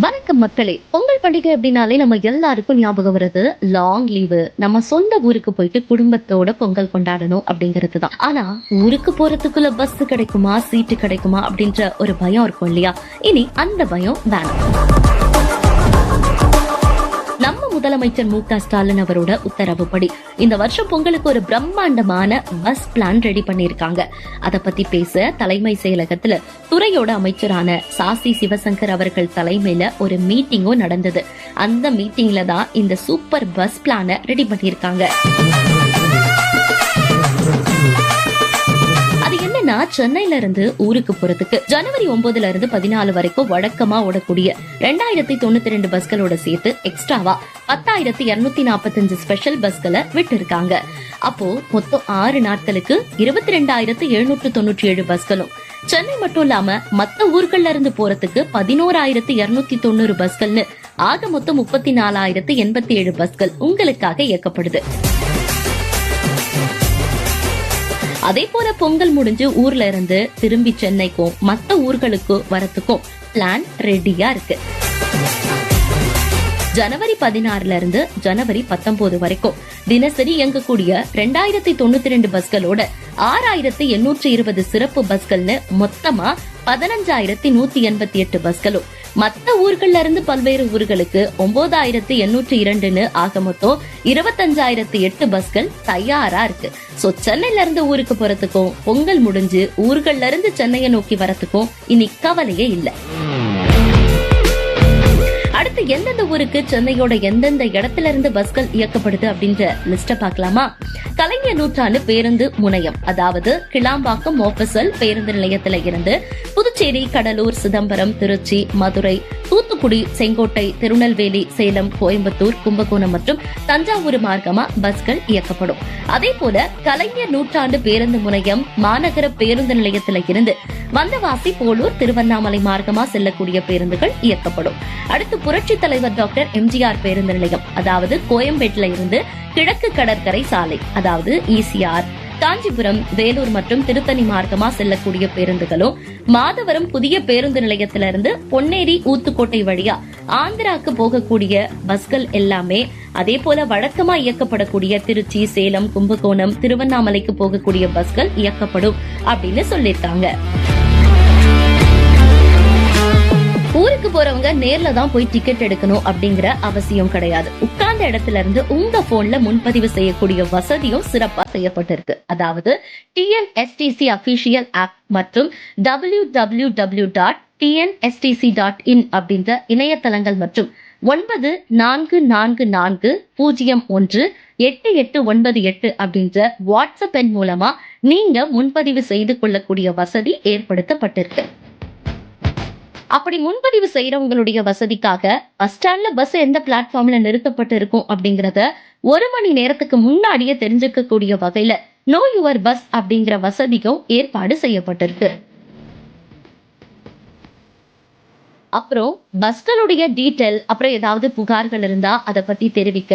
வணக்கம் மக்களே. பொங்கல் பண்டிகை அப்படின்னாலே நம்ம எல்லாருக்கும் ஞாபகம் வருது லாங் லீவு நம்ம சொந்த ஊருக்கு போயிட்டு குடும்பத்தோட பொங்கல் கொண்டாடணும் அப்படிங்கிறது தான் ஆனா ஊருக்கு போறதுக்குள்ள பஸ் கிடைக்குமா சீட்டு கிடைக்குமா அப்படின்ற ஒரு பயம் இருக்கும் இல்லையா? இனி அந்த பயம் வேணாம். முதலமைச்சர் மு க ஸ்டாலின் அவரோட உத்தரவுப்படி இந்த வருஷம் பொங்கலுக்கு ஒரு பிரம்மாண்டமான பஸ் பிளான் ரெடி பண்ணியிருக்காங்க. அத பத்தி பேச தலைமை செயலகத்துல துறையோட அமைச்சரான சாசி சிவசங்கர் அவர்கள் தலைமையில ஒரு மீட்டிங்கும் நடந்தது. அந்த மீட்டிங்ல தான் இந்த சூப்பர் பஸ் பிளான ரெடி பண்ணியிருக்காங்க. அது சென்னையில இருந்து ஊருக்கு போறதுக்கு ஜனவரி ஒன்பதுல இருந்து பதினாலு வரைக்கும் வழக்கமா ஓடக்கூடிய ரெண்டாயிரத்தி தொண்ணூத்தி ரெண்டு பஸ்களோட சேர்த்து எக்ஸ்ட்ராவா பத்தாயிரத்தி இருநூத்தி நாற்பத்தஞ்சு ஸ்பெஷல் பஸ்களை விட்டு இருக்காங்க அப்போ மொத்தம் ஆறு நாட்களுக்கு இருபத்தி ரெண்டாயிரத்து எழுநூற்று தொண்ணூற்றி ஏழு பஸ்களும். சென்னை மட்டும் இல்லாம மத்த ஊர்கள்ல இருந்து போறதுக்கு பதினோராயிரத்து இருநூத்தி தொண்ணூறு பஸ்கள்னு ஆக மொத்தம் முப்பத்தி நாலாயிரத்து எண்பத்தி ஏழு பஸ்கள் உங்களுக்காக இயக்கப்படுது. அதே போல பொங்கல் முடிஞ்சு ஊர்ல இருந்து திரும்பி சென்னைக்கும் மற்ற ஊர்களுக்கும் வரத்துக்கும் பிளான் ரெடியா இருக்கு. ஜனவரி பதினாறுல இருந்து ஜனவரி பத்தொன்பது வரைக்கும் தினசரி இயங்கக்கூடிய ரெண்டாயிரத்தி தொண்ணூத்தி ரெண்டு பஸ்களோட ஆறாயிரத்தி எண்ணூற்றி இருபது சிறப்பு பஸ்கள்னு மொத்தமா பதினஞ்சாயிரத்தி நூத்தி எண்பத்தி எட்டு பஸ்களும் மத்த ஊர்கள்ல இருந்து பல்வேறு ஊர்களுக்கு ஒன்பதாயிரத்தி எண்ணூற்றி இரண்டுன்னு ஆக மொத்தம் இருபத்தஞ்சாயிரத்தி எட்டு பஸ்கள் தயாரா இருக்கு. சோ சென்னையில இருந்து ஊருக்கு போறதுக்கும் பொங்கல் முடிஞ்சு ஊர்கள்ல இருந்து சென்னையை நோக்கி வரத்துக்கும் இனி கவலையே இல்ல. அடுத்து எந்தெந்த ஊருக்கு சென்னையோட எந்தெந்த இடத்துல இருந்து பஸ்கள் இயக்கப்படுது அப்படின்ற லிஸ்ட பாக்கலாமா கலைஞர் நூற்றாண்டு பேருந்து முனையம் அதாவது கிளாம்பாக்கம் மோஃபசல் பேருந்து நிலையத்துல இருந்து புதுச்சேரி கடலூர் சிதம்பரம் திருச்சி மதுரை தூத்துக்குடி செங்கோட்டை திருநெல்வேலி சேலம் கோயம்புத்தூர் கும்பகோணம் மற்றும் தஞ்சாவூர் மார்க்கமா பஸ்கள் இயக்கப்படும். அதே போல கலைஞர் நூற்றாண்டு பேருந்து முனையம் மாநகர பேருந்து நிலையத்துல இருந்து வந்தவாசி போலூர் திருவண்ணாமலை மார்க்கமா செல்லக்கூடிய பேருந்துகள் இயக்கப்படும். அடுத்து புரட்சி தலைவர் டாக்டர் எம்ஜிஆர் பேருந்து நிலையம் அதாவது கோயம்பேட்டில இருந்து கிழக்கு கடற்கரை சாலை அதாவது இசிஆர் காஞ்சிபுரம் வேலூர் மற்றும் திருத்தணி மார்க்கமா செல்லக்கூடிய பேருந்துகளும் மாதவரம் புதிய பேருந்து நிலையத்திலிருந்து பொன்னேரி ஊத்துக்கோட்டை வழியா ஆந்திராக்கு போகக்கூடிய பஸ்கள் எல்லாமே அதே போல வழக்கமா இயக்கப்படக்கூடிய திருச்சி சேலம் கும்பகோணம் திருவண்ணாமலைக்கு போகக்கூடிய பஸ்கள் இயக்கப்படும் அப்படின்னு சொல்லியிருக்காங்க. ஊருக்கு போறவங்க நேர்ல தான் போய் டிக்கெட் எடுக்கணும் அப்படிங்கிற அவசியம் கிடையாது. உட்கார்ந்த இடத்துல இருந்து உங்க போன்ல முன்பதிவு செய்யக்கூடிய வசதியும் சிறப்பா செய்யப்பட்டிருக்கு. அதாவது டிஎன்எஸ்டிசி அபிஷியல் ஆப் மற்றும் W W W dot TNSTC dot in அப்படின்ற இணையதளங்கள் மற்றும் ஒன்பது நான்கு நான்கு நான்கு பூஜ்ஜியம் ஒன்று எட்டு எட்டு ஒன்பது எட்டு அப்படின்ற வாட்ஸ்அப் எண் மூலமா நீங்க முன்பதிவு செய்து கொள்ளக்கூடிய வசதி ஏற்படுத்தப்பட்டிருக்கு. அப்படி முன்பதிவு செய்யறவங்களுடைய வசதிக்காக பஸ் ஸ்டாண்ட்ல பஸ் எந்த பிளாட்ஃபார்ம்ல நிறுத்தப்பட்டு இருக்கும் அப்படிங்கறத ஒரு மணி நேரத்துக்கு முன்னாடியே தெரிஞ்சுக்கக்கூடிய வகையில நோ யுவர் பஸ் அப்படிங்கிற வசதிக்கும் ஏற்பாடு செய்யப்பட்டிருக்கு. அப்புறம் பஸ்களுடைய டீட்டெயில் அப்புறம் ஏதாவது புகார்கள் இருந்தா அதை பத்தி தெரிவிக்க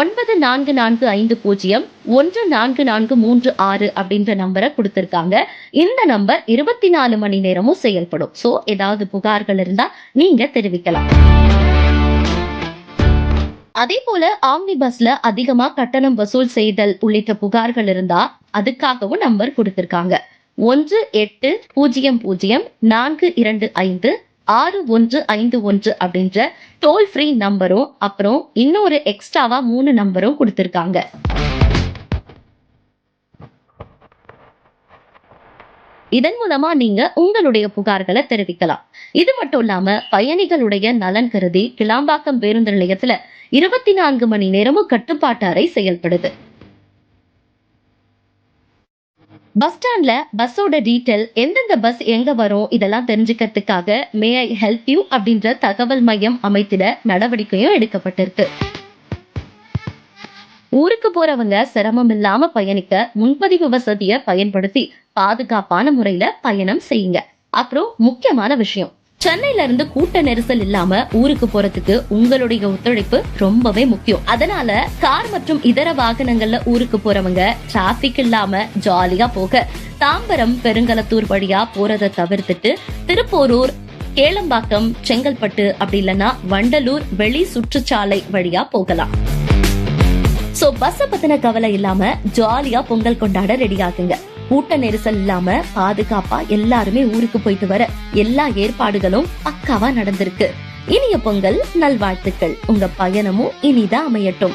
ஒன்பது நான்கு நான்கு ஐந்து பூஜ்ஜியம் ஒன்று நான்கு நான்கு மூன்று ஆறு அப்படின்ற நம்பரை கொடுத்துருக்காங்க. இந்த நம்பர் இருபத்தி நாலு மணி நேரமும் செயல்படும். ஸோ ஏதாவது புகார்கள் இருந்தால் நீங்கள் தெரிவிக்கலாம். அதே போல ஆம்னி பஸ்ல அதிகமா கட்டணம் வசூல் செய்தல் உள்ளிட்ட புகார்கள் இருந்தா அதுக்காகவும் நம்பர் கொடுத்திருக்காங்க. ஒன்று எட்டு பூஜ்ஜியம் பூஜ்ஜியம் நான்கு இரண்டு ஐந்து ஆறு ஒன்று ஐந்து ஒன்று அப்படின்ற டோல் ஃப்ரீ நம்பரும் அப்புறம் இன்னொரு எக்ஸ்ட்ராவா மூணு நம்பரும் கொடுத்துருக்காங்க. இதன் மூலமா நீங்க உங்களுடைய புகார்களை தெரிவிக்கலாம். இது மட்டும் இல்லாம பயணிகளுடைய நலன் கருதி கிளாம்பாக்கம் பேருந்து நிலையத்துல இருபத்தி நான்கு மணி நேரமும் கட்டுப்பாட்டு அறை செயல்படுது. பஸ் ஸ்டாண்ட்ல பஸ்ஸோட டீட்டெயில் எந்தெந்த பஸ் எங்க வரும் இதெல்லாம் தெரிஞ்சுக்கிறதுக்காக மே ஐ ஹெல்ப் யூ அப்படின்ற தகவல் மையம் அமைத்திட நடவடிக்கையும் எடுக்கப்பட்டிருக்கு. ஊருக்கு போறவங்க சிரமம் இல்லாம பயணிக்க முன்பதிவு வசதியை பயன்படுத்தி பாதுகாப்பான முறையில பயணம் செய்யுங்க. அப்புறம் முக்கியமான விஷயம் சென்னையில இருந்து கூட்ட நெரிசல் இல்லாம ஊருக்கு போறதுக்கு உங்களுடைய ஒத்துழைப்பு ரொம்பவே முக்கியம். அதனால கார் மற்றும் இதர வாகனங்கள்ல ஊருக்கு போறவங்க டிராபிக் இல்லாம ஜாலியா போக தாம்பரம் பெருங்கலத்தூர் வழியா போறதை தவிர்த்துட்டு திருப்போரூர் கேளம்பாக்கம் செங்கல்பட்டு அப்படி இல்லைன்னா வண்டலூர் வெளி சுற்றுச்சாலை வழியா போகலாம். சோ பஸ்ஸை பத்தின கவலை இல்லாம ஜாலியா பொங்கல் கொண்டாட ரெடி ஆகுங்க. கூட்ட நெரிசல் இல்லாம பாதுகாப்பா எல்லாருமே ஊருக்கு போயிட்டு வர எல்லா ஏற்பாடுகளும் பக்காவா நடந்திருக்கு. இனிய பொங்கல் நல்வாழ்த்துக்கள். உங்க பயணமும் இனிதா அமையட்டும்.